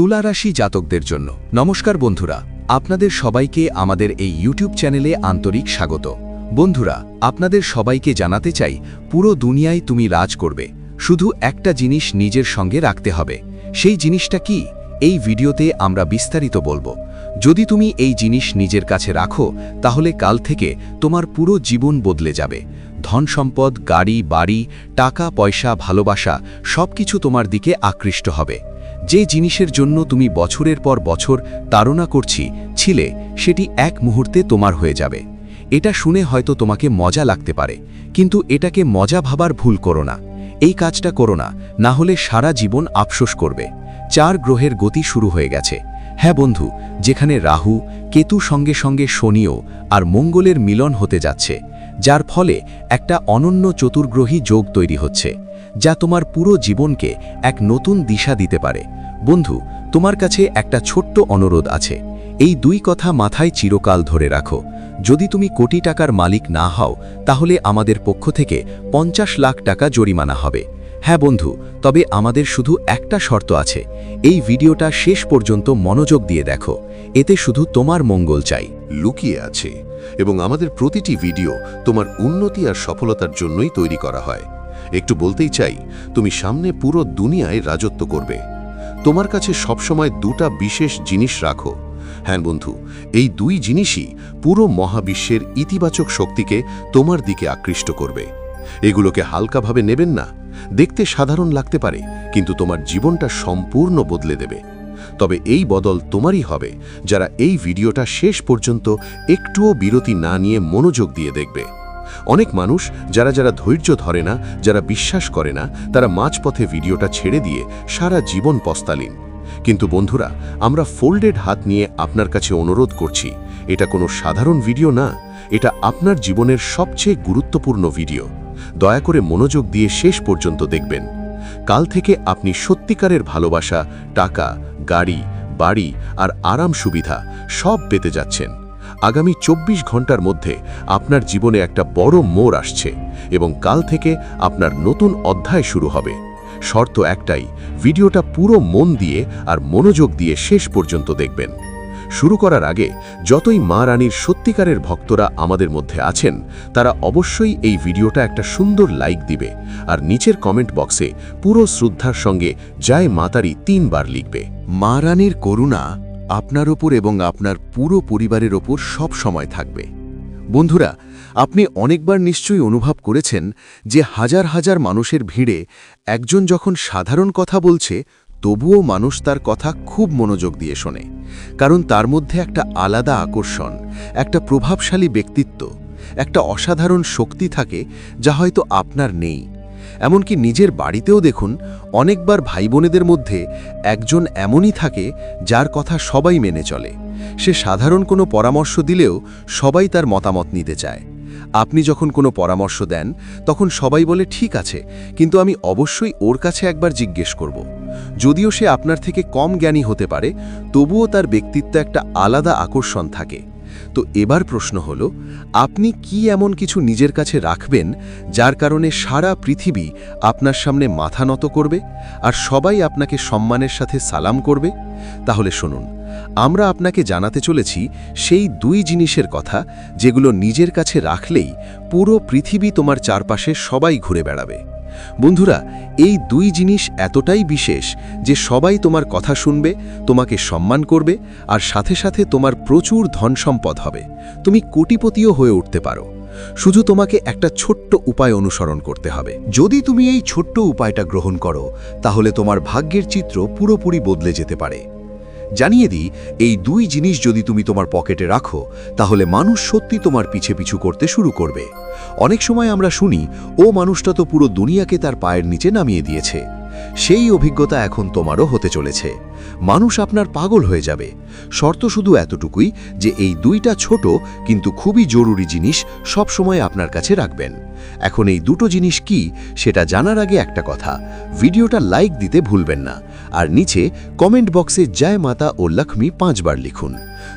তুলা রাশি জাতকদের জন্য। নমস্কার বন্ধুরা, আপনাদের সবাইকে আমাদের এই ইউটিউব চ্যানেলে আন্তরিক স্বাগত। বন্ধুরা, আপনাদের সবাইকে জানাতে চাই, পুরো দুনিয়ায় তুমি রাজ করবে। শুধু একটা জিনিস নিজের সঙ্গে রাখতে হবে। সেই জিনিসটা কি? এই ভিডিওতে আমরা বিস্তারিত বলব। যদি তুমি এই জিনিস নিজের কাছে রাখো, তাহলে কাল থেকে তোমার পুরো জীবন বদলে যাবে। ধন সম্পদ, গাড়ি, বাড়ি, টাকা, পয়সা, ভালোবাসা সবকিছু তোমার দিকে আকৃষ্ট হবে। যে জিনিসের জন্য তুমি বছরের পর বছর তাড়না করছি, ছিলে, সেটি এক মুহূর্তে তোমার হয়ে যাবে। এটা শুনে হয়তো তোমাকে মজা লাগতে পারে, কিন্তু এটাকে মজা ভাবার ভুল করো না। এই কাজটা করো না না হলে সারা জীবন আফসোস করবে। চার গ্রহের গতি শুরু হয়ে গেছে। হ্যাঁ বন্ধু, যেখানে রাহু, কেতু সঙ্গে সঙ্গে শনিও আর মঙ্গলের মিলন হতে যাচ্ছে, যার ফলে একটা অনন্য চতুর্গ্রহী যোগ তৈরি হচ্ছে। যা তোমার পুরো জীবনকে এক নতুন দিশা দিতে পারে। বন্ধু, তোমার কাছে একটা ছোট্ট অনুরোধ আছে। এই দুই কথা মাথায় চিরকাল ধরে রাখো। যদি তুমি কোটি টাকার মালিক না হও, তাহলে আমাদের পক্ষ থেকে পঞ্চাশ লাখ টাকা জরিমানা হবে। হ্যাঁ বন্ধু, তবে আমাদের শুধু একটা শর্ত আছে। এই ভিডিওটা শেষ পর্যন্ত মনোযোগ দিয়ে দেখো। এতে শুধু তোমার মঙ্গল চাই। লুকিয়ে আছে এবং আমাদের প্রতিটি ভিডিও তোমার উন্নতি আর সফলতার জন্যই তৈরি করা হয়। একটু বলতেই চাই, তুমি সামনে পুরো দুনিয়ায় রাজত্ব করবে। তোমার কাছে সবসময় দুটা বিশেষ জিনিস রাখো। হ্যাঁ বন্ধু, এই দুই জিনিসই পুরো মহাবিশ্বের ইতিবাচক শক্তিকে তোমার দিকে আকৃষ্ট করবে। এগুলোকে হালকাভাবে নেবেন না। দেখতে সাধারণ লাগতে পারে, কিন্তু তোমার জীবনটা সম্পূর্ণ বদলে দেবে। তবে এই বদল তোমারই হবে, যারা এই ভিডিওটা শেষ পর্যন্ত একটুও বিরতি না নিয়ে মনোযোগ দিয়ে দেখবে। অনেক মানুষ যারা যারা ধৈর্য ধরে না, যারা বিশ্বাস করে না, তারা মাঝপথে ভিডিওটা ছেড়ে দিয়ে সারা জীবন পস্তালিন। কিন্তু বন্ধুরা, আমরা ফোল্ডেড হাত নিয়ে আপনার কাছে অনুরোধ করছি, এটা কোনো সাধারণ ভিডিও না, এটা আপনার জীবনের সবচেয়ে গুরুত্বপূর্ণ ভিডিও। দয়া করে মনোযোগ দিয়ে শেষ পর্যন্ত দেখবেন। কাল থেকে আপনি সত্যিকারের ভালোবাসা, টাকা, গাড়ি, বাড়ি আর আরাম সুবিধা সব পেতে যাচ্ছেন। আগামী ২৪ ঘণ্টার মধ্যে আপনার জীবনে একটা বড় মোড় আসছে এবং কাল থেকে আপনার নতুন অধ্যায় শুরু হবে। শর্ত একটাই, ভিডিওটা পুরো মন দিয়ে আর মনোযোগ দিয়ে শেষ পর্যন্ত দেখবেন। শুরু করার আগে, যতই মা রানীর সত্যিকারের ভক্তরা আমাদের মধ্যে আছেন, তারা অবশ্যই এই ভিডিওটা একটা সুন্দর লাইক দিবে আর নিচের কমেন্ট বক্সে পুরো শ্রদ্ধার সঙ্গে জয় মাতারি তিনবার লিখবে। মা রানীর করুণা আপনার ওপর এবং আপনার পুরো পরিবারের ওপর সব সময় থাকবে। বন্ধুরা, আপনি অনেকবার নিশ্চয়ই অনুভব করেছেন যে হাজার হাজার মানুষের ভিড়ে একজন যখন সাধারণ কথা বলছে, তবুও মানুষ তার কথা খুব মনোযোগ দিয়ে শোনে। কারণ তার মধ্যে একটা আলাদা আকর্ষণ, একটা প্রভাবশালী ব্যক্তিত্ব, একটা অসাধারণ শক্তি থাকে যা হয়তো আপনার নেই। এমনকি নিজের বাড়িতেও দেখুন, অনেকবার ভাই বোনেদের মধ্যে একজন এমনই থাকে যার কথা সবাই মেনে চলে। সে সাধারণ কোনো পরামর্শ দিলেও সবাই তার মতামত নিতে চায়। আপনি যখন কোনো পরামর্শ দেন, তখন সবাই বলে, ঠিক আছে, কিন্তু আমি অবশ্যই ওর কাছে একবার জিজ্ঞেস করব। যদিও সে আপনার থেকে কম জ্ঞানী হতে পারে, তবুও তার ব্যক্তিত্ব একটা আলাদা আকর্ষণ থাকে। তো এবার প্রশ্ন হল, আপনি কি এমন কিছু নিজের কাছে রাখবেন যার কারণে সারা পৃথিবী আপনার সামনে মাথা নত করবে আর সবাই আপনাকে সম্মানের সাথে সালাম করবে? তাহলে শুনুন, আমরা আপনাকে জানাতে চলেছি সেই দুই জিনিসের কথা যেগুলো নিজের কাছে রাখলেই পুরো পৃথিবী তোমার চারপাশে সবাই ঘুরে বেড়াবে। বন্ধুরা, এই দুই জিনিস এতটাই বিশেষ যে সবাই তোমার কথা শুনবে, তোমাকে সম্মান করবে আর সাথে সাথে তোমার প্রচুর ধন সম্পদ হবে। তুমি কোটিপতিও হয়ে উঠতে পারো। শুধু তোমাকে একটা ছোট্ট উপায় অনুসরণ করতে হবে। যদি তুমি এই ছোট্ট উপায়টা গ্রহণ করো, তাহলে তোমার ভাগ্যের চিত্র পুরোপুরি বদলে যেতে পারে। জানিয়ে দিই, এই দুই জিনিস যদি তুমি তোমার পকেটে রাখো, তাহলে মানুষ সত্যি তোমার পিছে পিছু করতে শুরু করবে। অনেক সময় আমরা শুনি, ও মানুষটা তো পুরো দুনিয়াকে তার পায়ের নিচে নামিয়ে দিয়েছে। সেই অভিজ্ঞতা এখন তোমারও হতে চলেছে। মানুষ আপনার পাগল হয়ে যাবে। শর্ত শুধু এতটুকুই যে এই দুইটা ছোট কিন্তু খুবই জরুরি জিনিস সব সময় আপনার কাছে রাখবেন। এখন এই দুটো জিনিস কি সেটা জানার আগে একটা কথা। ভিডিওটা লাইক দিতে ভুলবেন না। আর নিচে কমেন্ট বক্সে জয় মাতা ও লক্ষ্মী পাঁচবার লিখুন।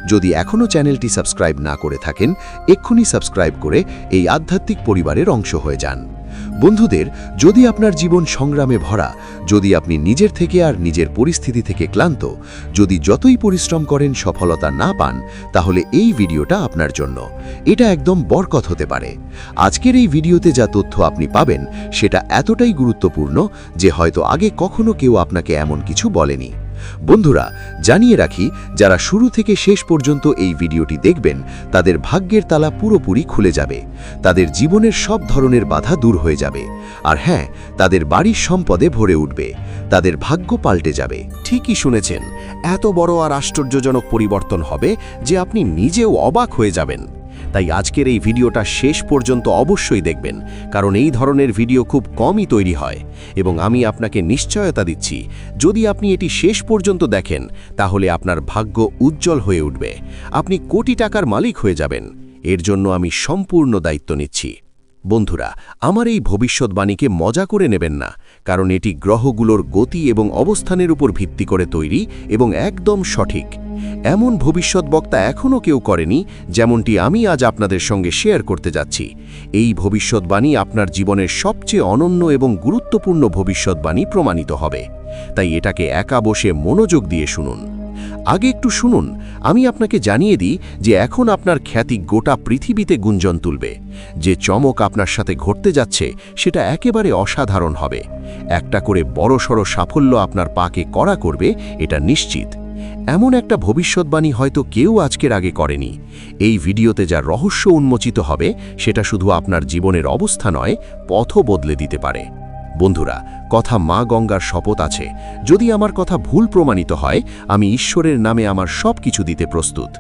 যদি এখনও চ্যানেলটি সাবস্ক্রাইব না করে থাকেন, এক্ষুনি সাবস্ক্রাইব করে এই আধ্যাত্মিক পরিবারের অংশ হয়ে যান। বন্ধুদের, যদি আপনার জীবন সংগ্রামে ভরা, যদি আপনি নিজের থেকে আর নিজের পরিস্থিতি থেকে ক্লান্ত, যদি যতই পরিশ্রম করেন সফলতা না পান, তাহলে এই ভিডিওটা আপনার জন্য। এটা একদম বরকত হতে পারে। আজকের এই ভিডিওতে যা তথ্য আপনি পাবেন, সেটা এতটাই গুরুত্বপূর্ণ যে হয়তো আগে কখনো কেউ আপনাকে এমন কিছু বলেনি। বন্ধুরা, জানিয়ে রাখি, যারা শুরু থেকে শেষ পর্যন্ত এই ভিডিওটি দেখবেন, তাদের ভাগ্যের তালা পুরোপুরি খুলে যাবে। তাদের জীবনের সব ধরনের বাধা দূর হয়ে যাবে। আর হ্যাঁ তাদের বাড়ির সম্পদে ভরে উঠবে। তাদের ভাগ্য পাল্টে যাবে। ঠিকই শুনেছেন, এত বড় আর আশ্চর্যজনক পরিবর্তন হবে যে আপনি নিজেও অবাক হয়ে যাবেন। তাই আজকের এই ভিডিওটা শেষ পর্যন্ত অবশ্যই দেখবেন, কারণ এই ধরনের ভিডিও খুব কমই তৈরি হয়। এবং আমি আপনাকে নিশ্চয়তা দিচ্ছি, যদি আপনি এটি শেষ পর্যন্ত দেখেন, তাহলে আপনার ভাগ্য উজ্জ্বল হয়ে উঠবে। আপনি কোটি টাকার মালিক হয়ে যাবেন। এর জন্য আমি সম্পূর্ণ দায়িত্ব নিচ্ছি। বন্ধুরা, আমার এই ভবিষ্যৎবাণীকে মজা করে নেবেন না। কারণ এটি গ্রহগুলোর গতি এবং অবস্থানের উপর ভিত্তি করে তৈরি এবং একদম সঠিক। এমন ভবিষ্যৎ বক্তা এখনও কেউ করেনি, যেমনটি আমি আজ আপনাদের সঙ্গে শেয়ার করতে যাচ্ছি। এই ভবিষ্যৎবাণী আপনার জীবনের সবচেয়ে অনন্য এবং গুরুত্বপূর্ণ ভবিষ্যৎবাণী প্রমাণিত হবে। তাই এটাকে একা বসে মনোযোগ দিয়ে শুনুন। আগে একটু শুনুন, আমি আপনাকে জানিয়ে দিই যে এখন আপনার খ্যাতি গোটা পৃথিবীতে গুঞ্জন তুলবে। যে চমক আপনার সাথে ঘটতে যাচ্ছে, সেটা একেবারে অসাধারণ হবে। একটা করে বড়সড় সাফল্য আপনার পাকে করা করবে, এটা নিশ্চিত। এমন একটা ভবিষ্যৎবাণী হয়তো কেউ আজকের আগে করেনি। এই ভিডিওতে যা রহস্য উন্মোচিত হবে, সেটা শুধু আপনার জীবনের অবস্থা নয়, পথও বদলে দিতে পারে। বন্ধুরা কথা মা গঙ্গার শপথ আছে। যদি আমার কথা ভুল প্রমাণিত হয়, আমি ঈশ্বরের নামে আমার সব কিছু দিতে প্রস্তুত।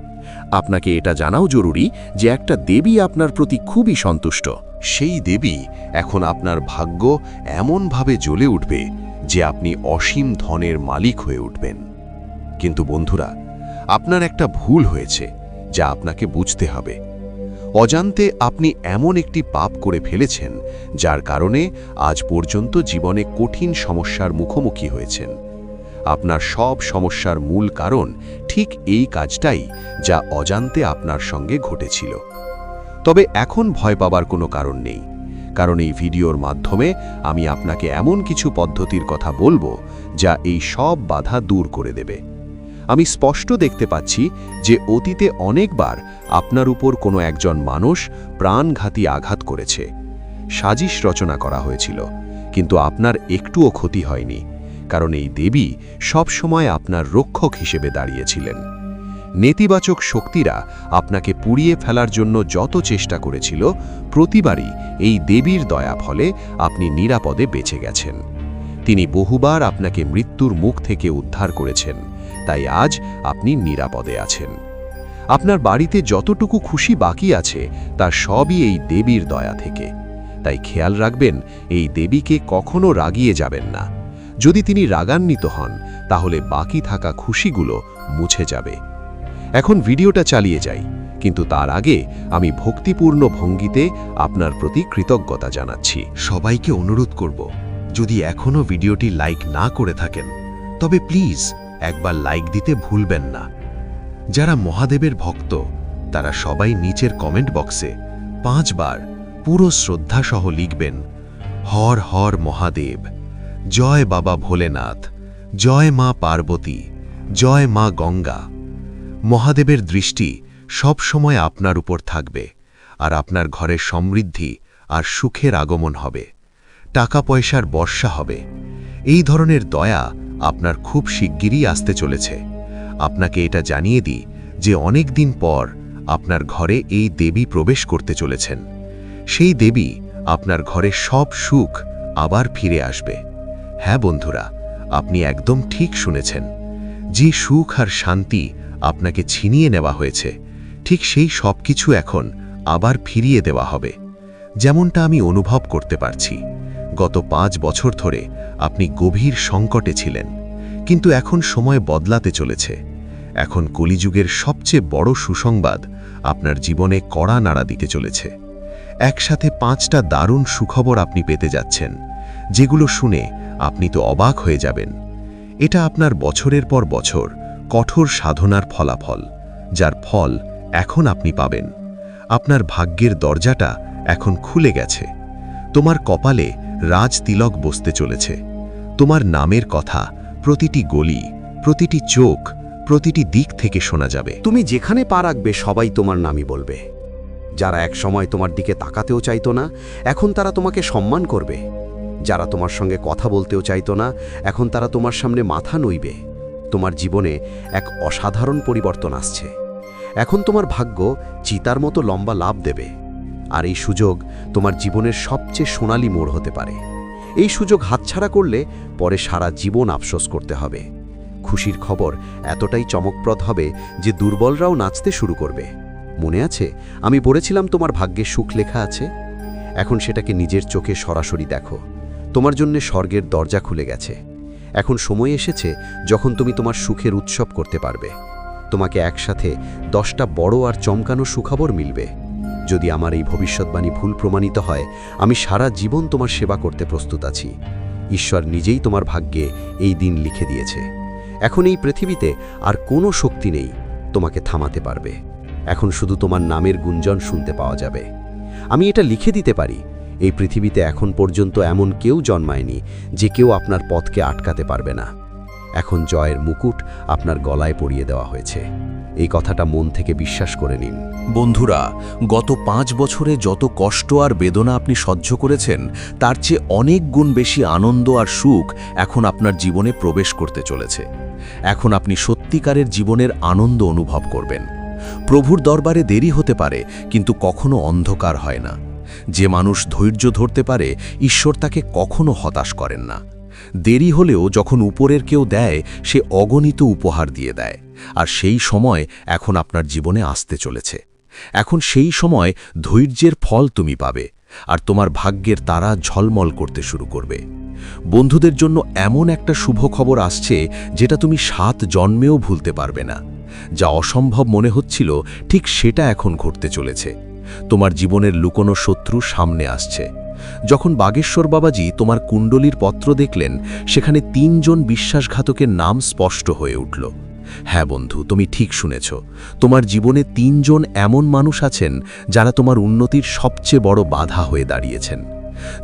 আপনাকে এটা জানাও জরুরি যে একটা দেবী আপনার প্রতি খুবই সন্তুষ্ট। সেই দেবী এখন আপনার ভাগ্য এমনভাবে জ্বলে উঠবে যে আপনি অসীম ধনের মালিক হয়ে উঠবেন। কিন্তু বন্ধুরা, আপনার একটা ভুল হয়েছে যা আপনাকে বুঝতে হবে। অজান্তে আপনি এমন একটি পাপ করে ফেলেছেন, যার কারণে আজ পর্যন্ত জীবনে কঠিন সমস্যার মুখোমুখি হয়েছেন। আপনার সব সমস্যার মূল কারণ ঠিক এই কাজটাই যা অজান্তে আপনার সঙ্গে ঘটেছিল। তবে এখন ভয় পাবার কোনো কারণ নেই, কারণ এই ভিডিওর মাধ্যমে আমি আপনাকে এমন কিছু পদ্ধতির কথা বলব যা এই সব বাধা দূর করে দেবে। আমি স্পষ্ট দেখতে পাচ্ছি যে অতীতে অনেকবার আপনার উপর কোনো একজন মানুষ প্রাণঘাতী আঘাত করেছে। সাজিশ রচনা করা হয়েছিল, কিন্তু আপনার একটুও ক্ষতি হয়নি, কারণ এই দেবী সবসময় আপনার রক্ষক হিসেবে দাঁড়িয়েছিলেন। নেতিবাচক শক্তিরা আপনাকে পুড়িয়ে ফেলার জন্য যত চেষ্টা করেছিল, প্রতিবারই এই দেবীর দয়া ফলে আপনি নিরাপদে বেঁচে গেছেন। তিনি বহুবার আপনাকে মৃত্যুর মুখ থেকে উদ্ধার করেছেন। তাই আজ আপনি নিরাপদে আছেন। আপনার বাড়িতে যতটুকু খুশি বাকি আছে তার সবই এই দেবীর দয়া থেকে। তাই খেয়াল রাখবেন, এই দেবীকে কখনো রাগিয়ে যাবেন না। যদি তিনি রাগান্বিত হন, তাহলে বাকি থাকা খুশিগুলো মুছে যাবে। এখন ভিডিওটা চালিয়ে যাই, কিন্তু তার আগে আমি ভক্তিপূর্ণ ভঙ্গিতে আপনার প্রতি কৃতজ্ঞতা জানাচ্ছি। সবাইকে অনুরোধ করব, যদি এখনও ভিডিওটি লাইক না করে থাকেন, তবে প্লিজ একবার লাইক দিতে ভুলবেন না। যারা মহাদেবের ভক্ত, তারা সবাই নিচের কমেন্ট বক্সে পাঁচবার পুরো শ্রদ্ধাসহ লিখবেন, হর হর মহাদেব, জয় বাবা ভোলেনাথ, জয় মা পার্বতী, জয় মা গঙ্গা। মহাদেবের দৃষ্টি সব সময় আপনার উপর থাকবে, আর আপনার ঘরে সমৃদ্ধি আর সুখের আগমন হবে। টাকা পয়সার বর্ষা হবে। এই ধরনের দয়া আপনার খুব শিগগিরই আসতে চলেছে। আপনাকে এটা জানিয়ে দিই যে অনেক দিন পর আপনার ঘরে এই দেবী প্রবেশ করতে চলেছেন। সেই দেবী আপনার ঘরে সব সুখ আবার ফিরে আসবে। হ্যাঁ বন্ধুরা, আপনি একদম ঠিক শুনেছেন। যে সুখ আর শান্তি আপনাকে ছিনিয়ে নেওয়া হয়েছে, ঠিক সেই সব কিছু এখন আবার ফিরিয়ে দেওয়া হবে। যেমনটা আমি অনুভব করতে পারছি। গত পাঁচ বছর ধরে আপনি গভীর সংকটে ছিলেন, কিন্তু এখন সময় বদলাতে চলেছে। এখন কলিযুগের সবচেয়ে বড় সুসংবাদ আপনার জীবনে কড়া নাড়া দিতে চলেছে। একসাথে পাঁচটা দারুণ সুখবর আপনি পেতে যাচ্ছেন, যেগুলো শুনে আপনি তো অবাক হয়ে যাবেন। এটা আপনার বছরের পর বছর কঠোর সাধনার ফলাফল, যার ফল এখন আপনি পাবেন। আপনার ভাগ্যের দরজাটা এখন খুলে গেছে। তোমার কপালে রাজ তিলক বসতে চলেছে। তোমার নামের কথা, প্রতিটি গলি, প্রতিটি চোখ, প্রতিটি দিক থেকে শোনা যাবে। তুমি যেখানে পা রাখবে, সবাই তোমার নামই বলবে। যারা এক সময় তোমার দিকে তাকাতেও চাইতো না, এখন তারা তোমাকে সম্মান করবে। যারা তোমার সঙ্গে কথা বলতেও চাইতো না, এখন তারা তোমার সামনে মাথা নইবে। তোমার জীবনে এক অসাধারণ পরিবর্তন আসছে। এখন তোমার ভাগ্য চিতার মতো লম্বা লাভ দেবে। আর এই সুযোগ তোমার জীবনের সবচেয়ে সোনালী মোড় হতে পারে। এই সুযোগ হাতছাড়া করলে পরে সারা জীবন আফসোস করতে হবে। খুশির খবর এতটাই চমকপ্রদ হবে যে দুর্বলরাও নাচতে শুরু করবে। মনে আছে? আমি বলেছিলাম তোমার ভাগ্যে সুখ লেখা আছে? এখন সেটাকে নিজের চোখে সরাসরি দেখো। তোমার জন্য স্বর্গের দরজা খুলে গেছে। এখন সময় এসেছে যখন তুমি তোমার সুখের উৎসব করতে পারবে। তোমাকে একসাথে দশটা বড় আর চমকানো সুখবর মিলবে। যদি আমার এই ভবিষ্যৎবাণী ভুল প্রমাণিত হয়, আমি সারা জীবন তোমার সেবা করতে প্রস্তুত আছি। ঈশ্বর নিজেই তোমার ভাগ্যে এই দিন লিখে দিয়েছে। এখন এই পৃথিবীতে আর কোনো শক্তি নেই, তোমাকে থামাতে পারবে। এখন শুধু তোমার নামের গুঞ্জন শুনতে পাওয়া যাবে। আমি এটা লিখে দিতে পারি, এই পৃথিবীতে এখন পর্যন্ত এমন কেউ জন্মায়নি, যে কেউ আপনার পথকে আটকাতে পারবে না। এখন জয়ের মুকুট আপনার গলায় পরিয়ে দেওয়া হয়েছে। এই কথাটা মন থেকে বিশ্বাস করে নিন। বন্ধুরা, গত পাঁচ বছরে যত কষ্ট আর বেদনা আপনি সহ্য করেছেন, তার চেয়ে অনেক গুণ বেশি আনন্দ আর সুখ এখন আপনার জীবনে প্রবেশ করতে চলেছে। এখন আপনি সত্যিকারের জীবনের আনন্দ অনুভব করবেন। প্রভুর দরবারে দেরি হতে পারে, কিন্তু কখনো অন্ধকার হয় না। যে মানুষ ধৈর্য ধরতে পারে, ঈশ্বর তাকে কখনো হতাশ করেন না। দেরি হলেও যখন উপরের কেউ দেয়, সে অগণিত উপহার দিয়ে দেয়। আর সেই সময় এখন আপনার জীবনে আসতে চলেছে। এখন সেই সময় ধৈর্যের ফল তুমি পাবে, আর তোমার ভাগ্যের তারা ঝলমল করতে শুরু করবে। বন্ধুদের জন্য এমন একটা শুভ খবর আসছে, যেটা তুমি সাত জন্মেও ভুলতে পারবে না। যা অসম্ভব মনে হচ্ছিল, ঠিক সেটা এখন ঘটতে চলেছে। তোমার জীবনের লুকোনো শত্রু সামনে আসছে। যখন বাগেশ্বর বাবাজি তোমার কুণ্ডলীর পত্র দেখলেন, সেখানে তিনজন বিশ্বাসঘাতকের নাম স্পষ্ট হয়ে উঠল। হ্যাঁ বন্ধু, তুমি ঠিক শুনেছ। তোমার জীবনে তিনজন এমন মানুষ আছেন, যারা তোমার উন্নতির সবচেয়ে বড় বাধা হয়ে দাঁড়িয়েছেন।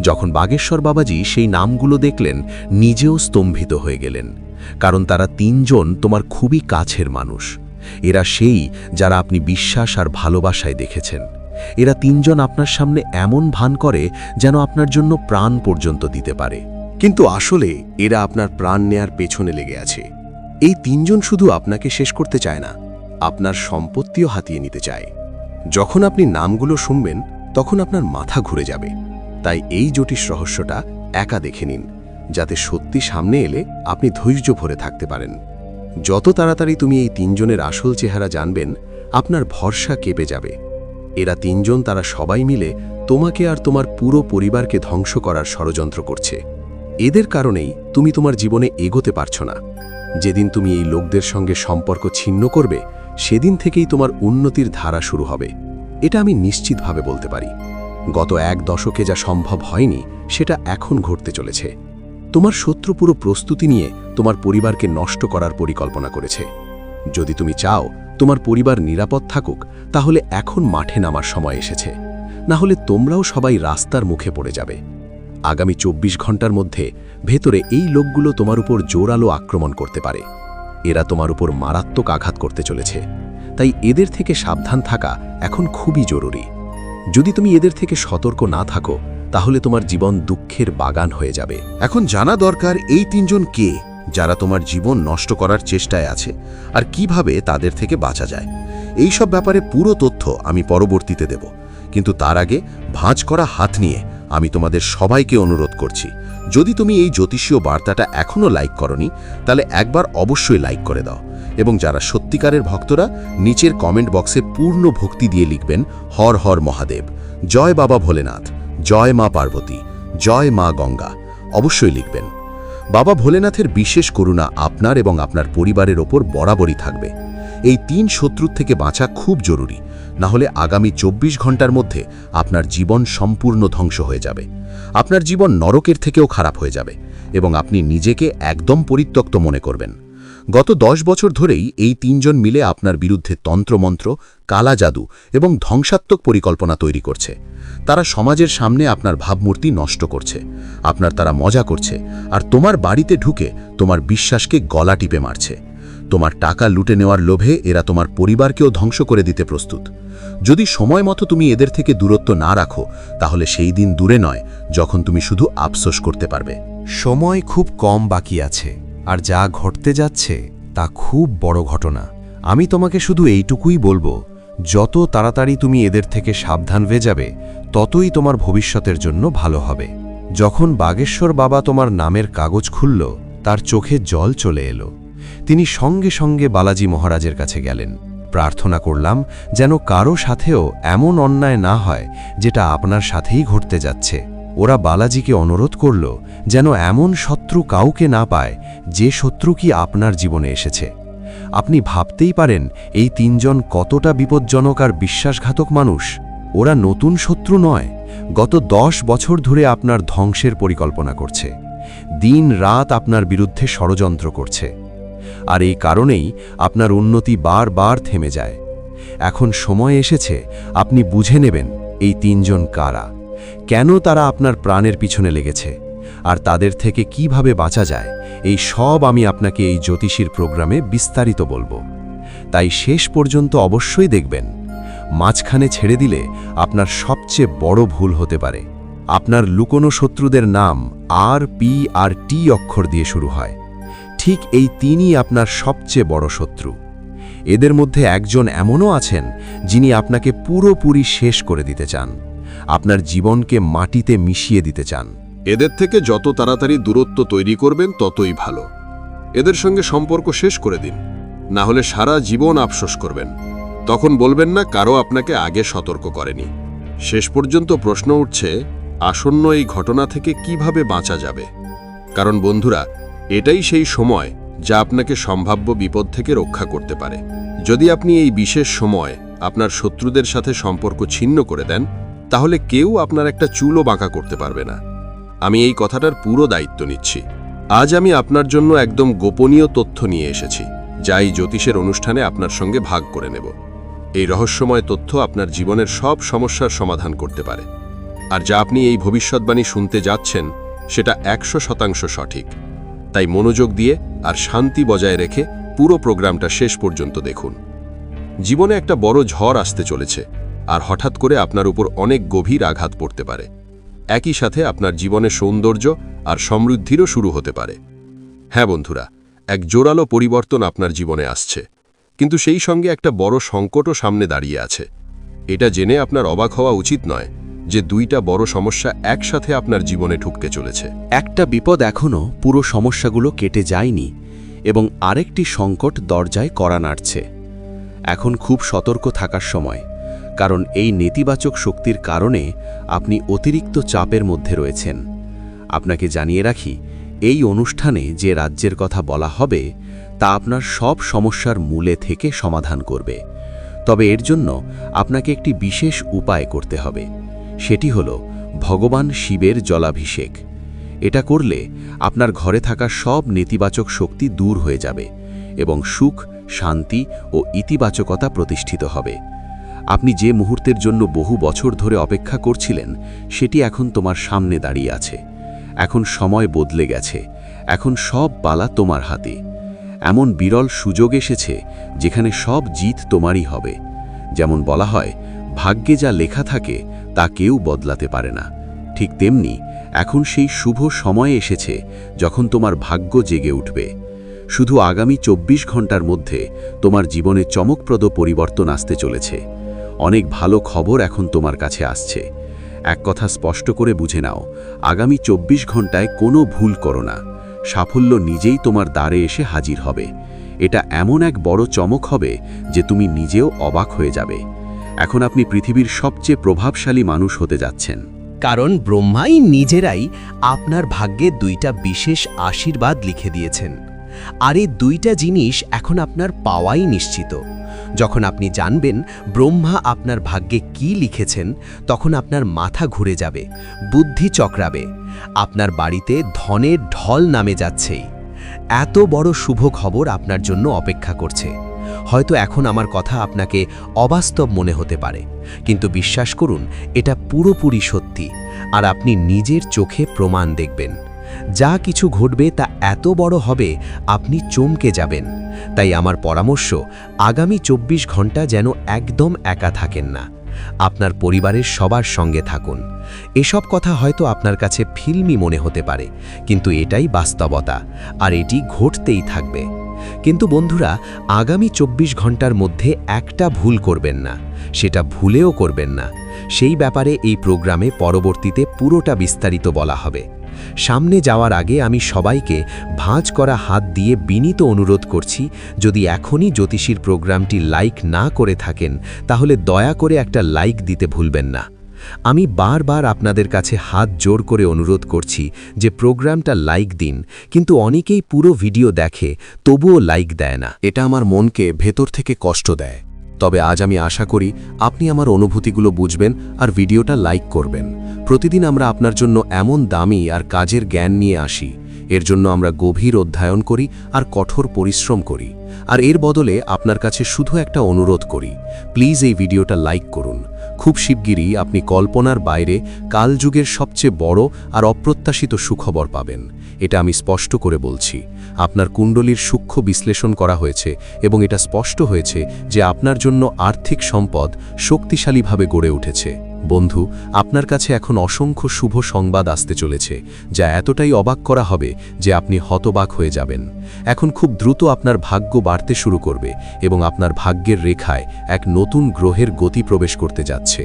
যখন বাগেশ্বর বাবাজি সেই নামগুলো দেখলেন, নিজেও স্তম্ভিত হয়ে গেলেন। কারণ তারা তিনজন তোমার খুবই কাছের মানুষ। এরা সেই যারা আপনি বিশ্বাস আর ভালোবাসায় দেখেছেন। এরা তিনজন আপনার সামনে এমন ভান করে যেন আপনার জন্য প্রাণ পর্যন্ত দিতে পারে। কিন্তু আসলে এরা আপনার প্রাণ নেয়ার পেছনে লেগে আছে। এই তিনজন শুধু আপনাকে শেষ করতে চায় না, আপনার সম্পত্তিও হাতিয়ে নিতে চায়। যখন আপনি নামগুলো শুনবেন, তখন আপনার মাথা ঘুরে যাবে। তাই এই জটিস রহস্যটা একা দেখে নিন, যাতে সত্যি সামনে এলে আপনি ধৈর্য ভরে থাকতে পারেন। যত তাড়াতাড়ি তুমি এই তিনজনের আসল চেহারা জানবেন, আপনার ভরসা কেঁপে যাবে। এরা তিনজন তারা সবাই মিলে তোমাকে আর তোমার পুরো পরিবারকে ধ্বংস করার ষড়যন্ত্র করছে। এদের কারণেই তুমি তোমার জীবনে এগোতে পারছ না। যেদিন তুমি এই লোকদের সঙ্গে সম্পর্ক ছিন্ন করবে, সেদিন থেকেই তোমার উন্নতির ধারা শুরু হবে। এটা আমি নিশ্চিতভাবে বলতে পারি। গত এক দশকে যা সম্ভব হয়নি, সেটা এখন ঘটতে চলেছে। তোমার শত্রু পুরো প্রস্তুতি নিয়ে তোমার পরিবারকে নষ্ট করার পরিকল্পনা করেছে। যদি তুমি চাও তোমার পরিবার নিরাপদ থাকুক, তাহলে এখন মাঠে নামার সময় এসেছে। না হলে তোমরাও সবাই রাস্তার মুখে পড়ে যাবে। আগামী চব্বিশ ঘণ্টার মধ্যে ভেতরে এই লোকগুলো তোমার উপর জোরালো আক্রমণ করতে পারে। এরা তোমার উপর মারাত্মক আঘাত করতে চলেছে। তাই এদের থেকে সাবধান থাকা এখন খুবই জরুরি। যদি তুমি এদের থেকে সতর্ক না থাকো, তাহলে তোমার জীবন দুঃখের বাগান হয়ে যাবে। এখন জানা দরকার এই তিনজন কে? যারা তোমার জীবন নষ্ট করার চেষ্টায় আছে আর কীভাবে তাদের থেকে বাঁচা যায়। এই সব ব্যাপারে পুরো তথ্য আমি পরবর্তীতে দেব। কিন্তু তার আগে ভাঁজ করা হাত নিয়ে আমি তোমাদের সবাইকে অনুরোধ করছি। যদি তুমি এই জ্যোতিষীয় বার্তাটা এখনও লাইক করনি, তাহলে একবার অবশ্যই লাইক করে দাও এবং যারা সত্যিকারের ভক্তরা, নিচের কমেন্ট বক্সে পূর্ণ ভক্তি দিয়ে লিখবেন, হর হর মহাদেব, জয় বাবা ভোলেনাথ, জয় মা পার্বতী, জয় মা গঙ্গা। অবশ্যই লিখবেন। বাবা ভোলেনাথের বিশেষ করুণা আপনার এবং আপনার পরিবারের ওপর বরাবরই থাকবে। এই তিন শত্রুর থেকে বাঁচা খুব জরুরি, না হলে আগামী চব্বিশ ঘণ্টার মধ্যে আপনার জীবন সম্পূর্ণ ধ্বংস হয়ে যাবে। আপনার জীবন নরকের থেকেও খারাপ হয়ে যাবে এবং আপনি নিজেকে একদম পরিত্যক্ত মনে করবেন। গত দশ বছর ধরেই এই তিনজন মিলে আপনার বিরুদ্ধে তন্ত্রমন্ত্র, কালা জাদু এবং ধ্বংসাত্মক পরিকল্পনা তৈরি করছে। তারা সমাজের সামনে আপনার ভাবমূর্তি নষ্ট করছে। আপনার তারা মজা করছে। আর তোমার বাড়িতে ঢুকে তোমার বিশ্বাসকে গলা টিপে মারছে। তোমার টাকা লুটে নেওয়ার লোভে এরা তোমার পরিবারকেও ধ্বংস করে দিতে প্রস্তুত। যদি সময় মতো তুমি এদের থেকে দূরত্ব না রাখো, তাহলে সেই দিন দূরে নয় যখন তুমি শুধু আফসোস করতে পারবে। সময় খুব কম বাকি আছে। আর যা ঘটতে যাচ্ছে তা খুব বড় ঘটনা। আমি তোমাকে শুধু এইটুকুই বলব, যত তাড়াতাড়ি তুমি এদের থেকে সাবধান হয়ে যাবে, ততই তোমার ভবিষ্যতের জন্য ভালো হবে। যখন বাগেশ্বর বাবা তোমার নামের কাগজ খুলল, তার চোখে জল চলে এলো। তিনি সঙ্গে সঙ্গে বালাজি মহারাজের কাছে গেলেন। প্রার্থনা করলাম যেন কারও সাথেও এমন অন্যায় না হয়, যেটা আপনার সাথেই ঘটতে যাচ্ছে। ওরা বালাজিকে অনুরোধ করল যেন এমন শত্রু কাউকে না পায়, যে শত্রু কি আপনার জীবনে এসেছে। আপনি ভাবতেই পারেন, এই তিনজন কতটা বিপজ্জনক আর বিশ্বাসঘাতক মানুষ। ওরা নতুন শত্রু নয়, গত দশ বছর ধরে আপনার ধ্বংসের পরিকল্পনা করছে। দিন রাত আপনার বিরুদ্ধে ষড়যন্ত্র করছে। আর এই কারণেই আপনার উন্নতি বারবার থেমে যায়। এখন সময় এসেছে, আপনি বুঝে নেবেন, এই তিনজন কারা। কেন তারা আপনার প্রাণের পিছনে লেগেছে? আর তাদের থেকে কীভাবে বাঁচা যায়? এই সব আমি আপনাকে এই জ্যোতিষীর প্রোগ্রামে বিস্তারিত বলব। তাই শেষ পর্যন্ত অবশ্যই দেখবেন। মাঝখানে ছেড়ে দিলে আপনার সবচেয়ে বড় ভুল হতে পারে। আপনার লুকোনো শত্রুদের নাম আর, পি আর, টি অক্ষর দিয়ে শুরু হয়। ঠিক এই তিনই আপনার সবচেয়ে বড় শত্রু। এদের মধ্যে একজন এমনও আছেন যিনি আপনাকে পুরোপুরি শেষ করে দিতে চান। আপনার জীবনকে মাটিতে মিশিয়ে দিতে চান। এদের থেকে যত তাড়াতাড়ি দূরত্ব তৈরি করবেন, ততই ভালো। এদের সঙ্গে সম্পর্ক শেষ করে দিন। না হলে সারা জীবন আফসোস করবেন। তখন বলবেন না, কারও আপনাকে আগে সতর্ক করেনি। শেষ পর্যন্ত প্রশ্ন উঠছে, আসন্ন এই ঘটনা থেকে কীভাবে বাঁচা যাবে? কারণ বন্ধুরা, এটাই সেই সময় যা আপনাকে সম্ভাব্য বিপদ থেকে রক্ষা করতে পারে। যদি আপনি এই বিশেষ সময় আপনার শত্রুদের সাথে সম্পর্ক ছিন্ন করে দেন তাহলে কেউ আপনার একটা চুলও বাঁকা করতে পারবে না। আমি এই কথাটার পুরো দায়িত্ব নিচ্ছি। আজ আমি আপনার জন্য একদম গোপনীয় তথ্য নিয়ে এসেছি, যা এই জ্যোতিষের অনুষ্ঠানে আপনার সঙ্গে ভাগ করে নেব। এই রহস্যময় তথ্য আপনার জীবনের সব সমস্যার সমাধান করতে পারে। আর যা আপনি এই ভবিষ্যৎবাণী শুনতে যাচ্ছেন, সেটা একশো শতাংশ সঠিক। তাই মনোযোগ দিয়ে আর শান্তি বজায় রেখে পুরো প্রোগ্রামটা শেষ পর্যন্ত দেখুন। জীবনে একটা বড় ঝড় আসতে চলেছে। আর হঠাৎ করে আপনার উপর অনেক গভীর আঘাত পড়তে পারে। একই সাথে আপনার জীবনে সৌন্দর্য আর সমৃদ্ধিরও শুরু হতে পারে। হ্যাঁ বন্ধুরা, এক জোরালো পরিবর্তন আপনার জীবনে আসছে। কিন্তু সেই সঙ্গে একটা বড় সংকটও সামনে দাঁড়িয়ে আছে। এটা জেনে আপনার অবাক হওয়া উচিত নয় যে দুইটা বড় সমস্যা একসাথে আপনার জীবনে ঢুকতে চলেছে। একটা বিপদ এখনও পুরো সমস্যাগুলো কেটে যায়নি এবং আরেকটি সংকট দরজায় করা নাড়ছে। এখন খুব সতর্ক থাকার সময়। কারণ এই নেতিবাচক শক্তির কারণে আপনি অতিরিক্ত চাপের মধ্যে রয়েছেন। আপনাকে জানিয়ে রাখি, এই অনুষ্ঠানে যে রাজ্যের কথা বলা হবে, তা আপনার সব সমস্যার মূলে থেকে সমাধান করবে। তবে এর জন্য আপনাকে একটি বিশেষ উপায় করতে হবে। সেটি হল ভগবান শিবের জলাভিষেক। এটা করলে আপনার ঘরে থাকা সব নেতিবাচক শক্তি দূর হয়ে যাবে এবং সুখ, শান্তি ও ইতিবাচকতা প্রতিষ্ঠিত হবে। আপনি যে মুহূর্তের জন্য বহু বছর ধরে অপেক্ষা করছিলেন, সেটি এখন তোমার সামনে দাঁড়িয়ে আছে। এখন সময় বদলে গেছে। এখন সব পালা তোমার হাতে। এমন বিরল সুযোগ এসেছে, যেখানে সব জিত তোমারই হবে। যেমন বলা হয়, ভাগ্যে যা লেখা থাকে, তা কেউ বদলাতে পারে না। ঠিক তেমনি, এখন সেই শুভ সময় এসেছে, যখন তোমার ভাগ্য জেগে উঠবে। শুধু আগামী ২৪ ঘণ্টার মধ্যে তোমার জীবনে চমকপ্রদ পরিবর্তন আসতে চলেছে। অনেক ভালো খবর এখন তোমার কাছে আসছে। এক কথা স্পষ্ট করে বুঝে নাও, আগামী ২৪ ঘন্টায় কোনো ভুল করো না। সাফল্য নিজেই তোমার দ্বারে এসে হাজির হবে। এটা এমন এক বড় চমক হবে যে তুমি নিজেও অবাক হয়ে যাবে। এখন আপনি পৃথিবীর সবচেয়ে প্রভাবশালী মানুষ হতে যাচ্ছেন। কারণ ব্রহ্মাই নিজেরাই আপনার ভাগ্যে দুইটা বিশেষ আশীর্বাদ লিখে দিয়েছেন। আর এই দুইটা জিনিস এখন আপনার পাওয়াই নিশ্চিত। যখন আপনি জানবেন ব্রহ্মা আপনার ভাগ্যে কি লিখেছেন, তখন আপনার মাথা ঘুরে যাবে, বুদ্ধি চক্রাবে, আপনার বাড়িতে ধনের ঢল নামে যাচ্ছেই এত বড় শুভ খবর আপনার জন্য অপেক্ষা করছে। হয়তো এখন আমার কথা আপনাকে অবাস্তব মনে হতে পারে, কিন্তু বিশ্বাস করুন, এটা পুরোপুরি সত্যি, আর আপনি নিজের চোখে প্রমাণ দেখবেন। যা কিছু ঘটবে তা এত বড় হবে, আপনি চমকে যাবেন। তাই আমার পরামর্শ, আগামী চব্বিশ ঘণ্টা যেন একদম একা থাকেন না। আপনার পরিবারের সবার সঙ্গে থাকুন। এসব কথা হয়তো আপনার কাছে ফিল্মি মনে হতে পারে, কিন্তু এটাই বাস্তবতা, আর এটি ঘটতেই থাকবে। কিন্তু বন্ধুরা, আগামী চব্বিশ ঘণ্টার মধ্যে একটা ভুল করবেন না, সেটা ভুলেও করবেন না। সেই ব্যাপারে এই প্রোগ্রামে পরবর্তীতে পুরোটা বিস্তারিত বলা হবে। সামনে যাওয়ার আগে আমি সবাইকে ভাঁজ করা হাত দিয়ে বিনীত অনুরোধ করছি, যদি এখনই জ্যোতিষীর প্রোগ্রামটি লাইক না করে থাকেন, তাহলে দয়া করে একটা লাইক দিতে ভুলবেন না। আমি বারবার আপনাদের কাছে হাত জোর করে অনুরোধ করছি যে প্রোগ্রামটা লাইক দিন, কিন্তু অনেকেই পুরো ভিডিও দেখে তবুও লাইক দেয় না। এটা আমার মনকে ভেতর থেকে কষ্ট দেয়। তবে আজ আমি আশা করি আপনি আমার অনুভূতিগুলো বুঝবেন আর ভিডিওটা লাইক করবেন। প্রতিদিন আমরা আপনার জন্য এমন দামি আর কাজের জ্ঞান নিয়ে আসি। এর জন্য আমরা গভীর অধ্যয়ন করি আর কঠোর পরিশ্রম করি। আর এর বদলে আপনার কাছে শুধু একটা অনুরোধ করি। প্লিজ এই ভিডিওটা লাইক করুন। খুব শিগগিরই আপনি কল্পনার বাইরে কালযুগের সবচেয়ে বড় আর অপ্রত্যাশিত সুখবর পাবেন। এটা আমি স্পষ্ট করে বলছি। আপনার কুণ্ডলীর সূক্ষ্ম বিশ্লেষণ করা হয়েছে এবং এটা স্পষ্ট হয়েছে যে আপনার জন্য আর্থিক সম্পদ শক্তিশালীভাবে গড়ে উঠেছে। বন্ধু, আপনার কাছে এখন অসংখ্য শুভ সংবাদ আসতে চলেছে, যা এতটাই অবাক করা হবে যে আপনি হতবাক হয়ে যাবেন। এখন খুব দ্রুত আপনার ভাগ্য বাড়তে শুরু করবে এবং আপনার ভাগ্যের রেখায় এক নতুন গ্রহের গতি প্রবেশ করতে যাচ্ছে।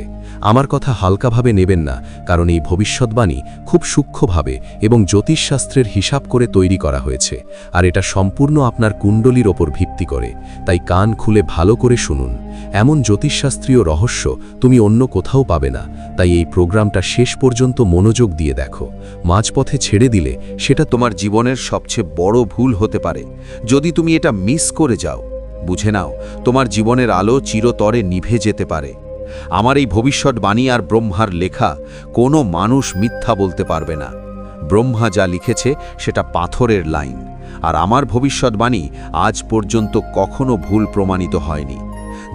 আমার কথা হালকাভাবে নেবেন না, কারণ এই ভবিষ্যৎবাণী খুব সূক্ষ্মভাবে এবং জ্যোতিষশাস্ত্রের হিসাব করে তৈরি করা হয়েছে, আর এটা সম্পূর্ণ আপনার কুণ্ডলীর ওপর ভিত্তি করে, তাই কান খুলে ভালো করে শুনুন। এমন জ্যোতিষশাস্ত্রীয় রহস্য তুমি অন্য কোথাও পাবে না, তাই এই প্রোগ্রামটা শেষ পর্যন্ত মনোযোগ দিয়ে দেখো। মাঝপথে ছেড়ে দিলে সেটা তোমার জীবনের সবচেয়ে বড় ভুল হতে পারে। যদি তুমি এটা মিস করে যাও, বুঝে নাও, তোমার জীবনের আলো চিরতরে নিভে যেতে পারে। আমার এই ভবিষ্যৎবাণী আর ব্রহ্মার লেখা কোনো মানুষ মিথ্যা বলতে পারবে না। ব্রহ্মা যা লিখেছে সেটা পাথরের লাইন, আর আমার ভবিষ্যৎবাণী আজ পর্যন্ত কখনো ভুল প্রমাণিত হয়নি।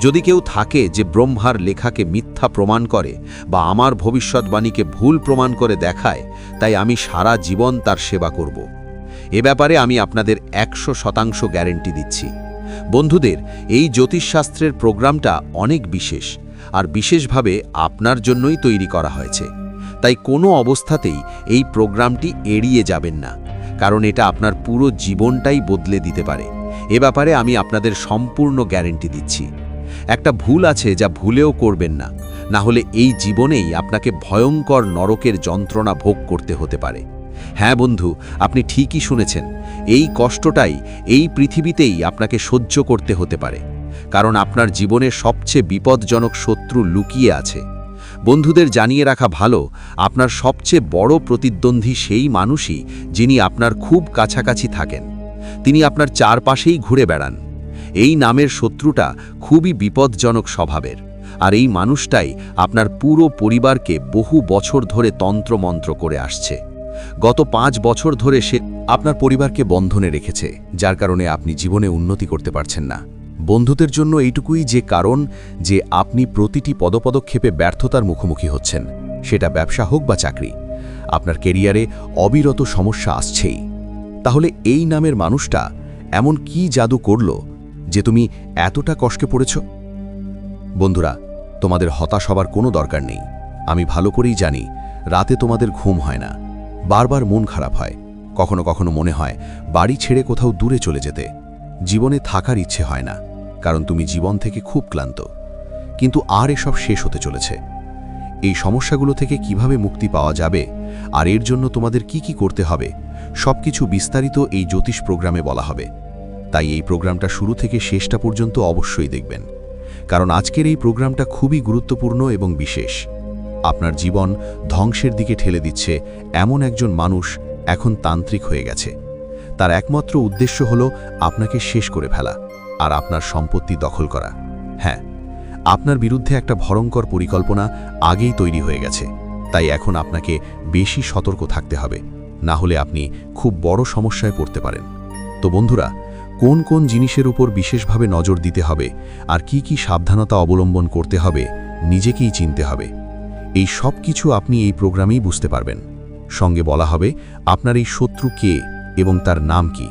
যদি কেউ থাকে যে ব্রহ্মার লেখাকে মিথ্যা প্রমাণ করে বা আমার ভবিষ্যৎবাণীকে ভুল প্রমাণ করে দেখায়, তাই আমি সারা জীবন তার সেবা করব। এ ব্যাপারে আমি আপনাদের একশো শতাংশ গ্যারেন্টি দিচ্ছি। বন্ধুদের, এই জ্যোতিষশাস্ত্রের প্রোগ্রামটা অনেক বিশেষ। আর বিশেষভাবে আপনার জন্যই তৈরি করা হয়েছে। তাই কোনো অবস্থাতেই এই প্রোগ্রামটি এড়িয়ে যাবেন না, কারণ এটা আপনার পুরো জীবনটাই বদলে দিতে পারে। এ ব্যাপারে আমি আপনাদের সম্পূর্ণ গ্যারেন্টি দিচ্ছি। একটা ভুল আছে যা ভুলেও করবেন না না হলে এই জীবনেই আপনাকে ভয়ঙ্কর নরকের যন্ত্রণা ভোগ করতে হতে পারে। হ্যাঁ বন্ধু, আপনি ঠিকই শুনেছেন, এই কষ্টটাই এই পৃথিবীতেই আপনাকে সহ্য করতে হতে পারে। কারণ আপনার জীবনে সবচেয়ে বিপদজনক শত্রু লুকিয়ে আছে। বন্ধুদের জানিয়ে রাখা ভালো, আপনার সবচেয়ে বড় প্রতিদ্বন্দ্বী সেই মানুষই যিনি আপনার খুব কাছাকাছি থাকেন। তিনি আপনার চারপাশেই ঘুরে বেড়ান। এই নামের শত্রুটা খুবই বিপদজনক স্বভাবের। আর এই মানুষটাই আপনার পুরো পরিবারকে বহু বছর ধরে তন্ত্রমন্ত্র করে আসছে। গত পাঁচ বছর ধরে সে আপনার পরিবারকে বন্ধনে রেখেছে, যার কারণে আপনি জীবনে উন্নতি করতে পারছেন না। বন্ধুদের জন্য এইটুকুই যে কারণ যে আপনি প্রতিটি পদপদক্ষেপে ব্যর্থতার মুখোমুখি হচ্ছেন। সেটা ব্যবসা হোক বা চাকরি, আপনার কেরিয়ারে অবিরত সমস্যা আসছেই। তাহলে এই নামের মানুষটা এমন কি জাদু করল যে তুমি এতটা কষ্টে পড়েছ? বন্ধুরা, তোমাদের হতাশ হবার কোনো দরকার নেই। আমি ভালো করেই জানি, রাতে তোমাদের ঘুম হয় না। বারবার মন খারাপ হয়। কখনো কখনো মনে হয়, বাড়ি ছেড়ে কোথাও দূরে চলে যেতে। জীবনে থাকার ইচ্ছে হয় না। কারণ তুমি জীবন থেকে খুব ক্লান্ত। কিন্তু আর এসব শেষ হতে চলেছে। এই সমস্যাগুলো থেকে কীভাবে মুক্তি পাওয়া যাবে, আর এর জন্য তোমাদের কি কি করতে হবে, সবকিছু বিস্তারিত এই জ্যোতিষ প্রোগ্রামে বলা হবে। তাই এই প্রোগ্রামটা শুরু থেকে শেষটা পর্যন্ত অবশ্যই দেখবেন। কারণ আজকের এই প্রোগ্রামটা খুবই গুরুত্বপূর্ণ এবং বিশেষ। আপনার জীবন ধ্বংসের দিকে ঠেলে দিচ্ছে এমন একজন মানুষ এখন তান্ত্রিক হয়ে গেছে। তার একমাত্র উদ্দেশ্য হল আপনাকে শেষ করে ফেলা। আর আপনার সম্পত্তি দখল করা। হ্যাঁ আপনার বিরুদ্ধে একটা ভয়ঙ্কর পরিকল্পনা আগেই তৈরি হয়ে গেছে। তাই এখন আপনাকে বেশি সতর্ক থাকতে হবে, না হলে আপনি খুব বড় সমস্যায় পড়তে পারেন। তো বন্ধুরা, কোন কোন জিনিসের উপর বিশেষভাবে নজর দিতে হবে আর কি কি সাবধানতা অবলম্বন করতে হবে, নিজেকেই চিনতে হবে। এই সব কিছু আপনি এই প্রোগ্রামেই বুঝতে পারবেন। সঙ্গে বলা হবে, আপনার এই শত্রু কে এবং তার নাম কি?